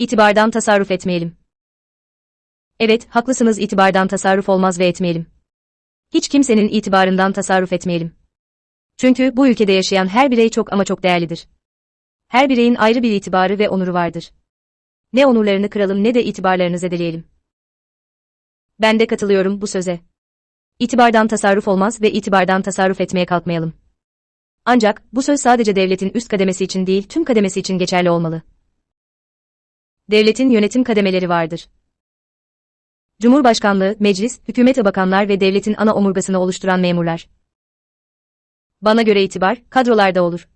İtibardan tasarruf etmeyelim. Evet, haklısınız itibardan tasarruf olmaz ve etmeyelim. Hiç kimsenin itibarından tasarruf etmeyelim. Çünkü bu ülkede yaşayan her birey çok ama çok değerlidir. Her bireyin ayrı bir itibarı ve onuru vardır. Ne onurlarını kıralım ne de itibarlarını zedeleyelim. Ben de katılıyorum bu söze. İtibardan tasarruf olmaz ve itibardan tasarruf etmeye kalkmayalım. Ancak bu söz sadece devletin üst kademesi için değil tüm kademesi için geçerli olmalı. Devletin yönetim kademeleri vardır. Cumhurbaşkanlığı, meclis, hükümete bakanlar ve devletin ana omurgasını oluşturan memurlar. Bana göre itibar, kadrolarda olur.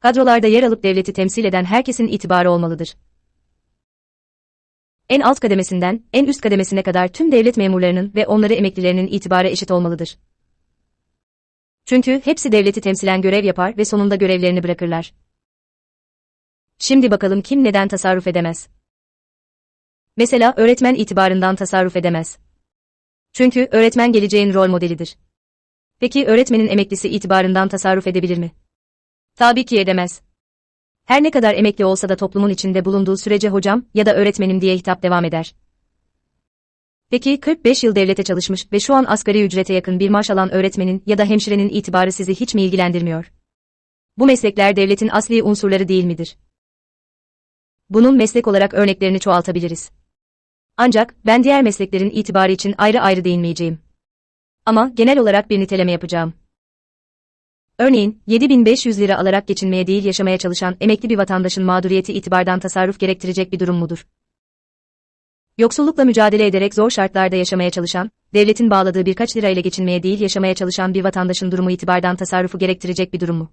Kadrolarda yer alıp devleti temsil eden herkesin itibarı olmalıdır. En alt kademesinden, en üst kademesine kadar tüm devlet memurlarının ve onları emeklilerinin itibarı eşit olmalıdır. Çünkü hepsi devleti temsilen görev yapar ve sonunda görevlerini bırakırlar. Şimdi bakalım kim neden tasarruf edemez? Mesela öğretmen itibarından tasarruf edemez. Çünkü öğretmen geleceğin rol modelidir. Peki öğretmenin emeklisi itibarından tasarruf edebilir mi? Tabii ki edemez. Her ne kadar emekli olsa da toplumun içinde bulunduğu sürece hocam ya da öğretmenim diye hitap devam eder. Peki 45 yıl devlete çalışmış ve şu an asgari ücrete yakın bir maaş alan öğretmenin ya da hemşirenin itibarı sizi hiç mi ilgilendirmiyor? Bu meslekler devletin asli unsurları değil midir? Bunun meslek olarak örneklerini çoğaltabiliriz. Ancak ben diğer mesleklerin itibarı için ayrı ayrı değinmeyeceğim. Ama genel olarak bir niteleme yapacağım. Örneğin, 7500 lira alarak geçinmeye değil yaşamaya çalışan emekli bir vatandaşın mağduriyeti itibardan tasarruf gerektirecek bir durum mudur? Yoksullukla mücadele ederek zor şartlarda yaşamaya çalışan, devletin bağladığı birkaç lirayla geçinmeye değil yaşamaya çalışan bir vatandaşın durumu itibardan tasarrufu gerektirecek bir durum mu?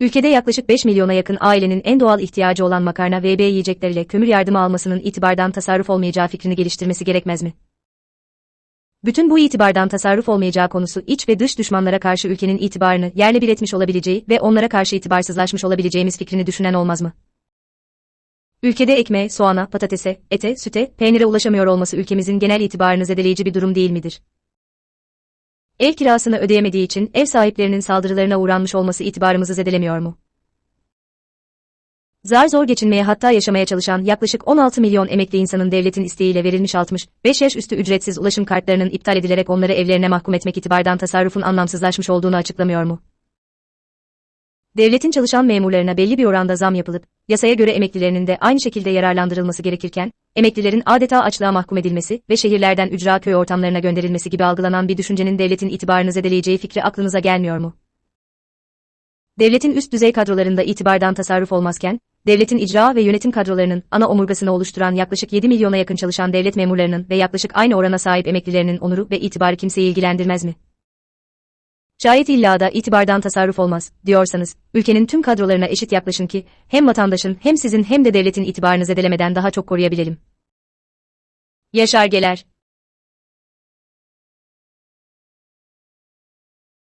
Ülkede yaklaşık 5 milyona yakın ailenin en doğal ihtiyacı olan makarna ve B yiyecekleriyle kömür yardımı almasının itibardan tasarruf olmayacağı fikrini geliştirmesi gerekmez mi? Bütün bu itibardan tasarruf olmayacağı konusu iç ve dış düşmanlara karşı ülkenin itibarını yerle bir etmiş olabileceği ve onlara karşı itibarsızlaşmış olabileceğimiz fikrini düşünen olmaz mı? Ülkede ekmeğe, soğana, patatese, ete, süte, peynire ulaşamıyor olması ülkemizin genel itibarını zedeleyici bir durum değil midir? Ev kirasını ödeyemediği için ev sahiplerinin saldırılarına uğranmış olması itibarımızı zedelemiyor mu? Zar zor geçinmeye hatta yaşamaya çalışan yaklaşık 16 milyon emekli insanın devletin isteğiyle verilmiş 65 yaş üstü ücretsiz ulaşım kartlarının iptal edilerek onları evlerine mahkum etmek itibardan tasarrufun anlamsızlaşmış olduğunu açıklamıyor mu? Devletin çalışan memurlarına belli bir oranda zam yapılıp, yasaya göre emeklilerinin de aynı şekilde yararlandırılması gerekirken, emeklilerin adeta açlığa mahkum edilmesi ve şehirlerden ücra köy ortamlarına gönderilmesi gibi algılanan bir düşüncenin devletin itibarını zedeleyeceği fikri aklınıza gelmiyor mu? Devletin üst düzey kadrolarında itibardan tasarruf olmazken, devletin icra ve yönetim kadrolarının ana omurgasını oluşturan yaklaşık 7 milyona yakın çalışan devlet memurlarının ve yaklaşık aynı orana sahip emeklilerinin onuru ve itibarı kimseyi ilgilendirmez mi? Şayet illa da itibardan tasarruf olmaz, diyorsanız, ülkenin tüm kadrolarına eşit yaklaşın ki, hem vatandaşın hem sizin hem de devletin itibarını zedelemeden daha çok koruyabilelim. Yaşar Geler